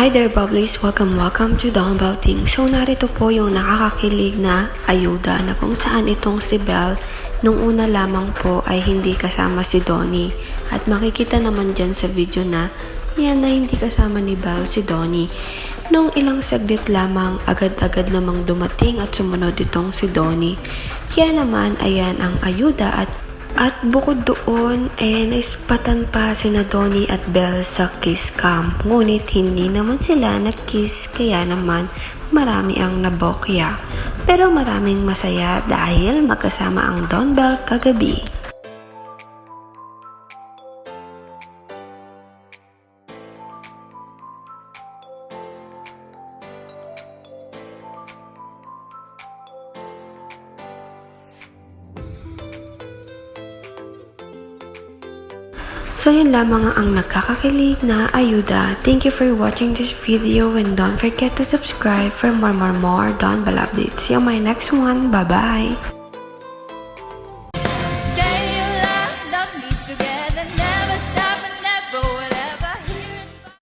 Hi there, Bubblies! Welcome, welcome to Dumbbell Ting. So, narito po yung nakakakilig na ayuda na kung saan itong si Belle nung una lamang po ay hindi kasama si Donnie. At makikita naman dyan sa video na yan na hindi kasama ni Belle si Donnie. Nung ilang saglit lamang, agad-agad namang dumating at sumunod itong si Donnie. Kaya naman, ayan ang ayuda at at bukod doon, eh, naispatan pa sina Donnie at Belle sa kiss cam. Ngunit hindi naman sila nag-kiss, kaya naman marami ang nabokya. Pero maraming masaya dahil magkasama ang Don Bell kagabi. So yun lamang ang nagkakakilig na ayuda. Thank you for watching this video and don't forget to subscribe for more more more Don Bell updates. See you on my next one. Bye bye!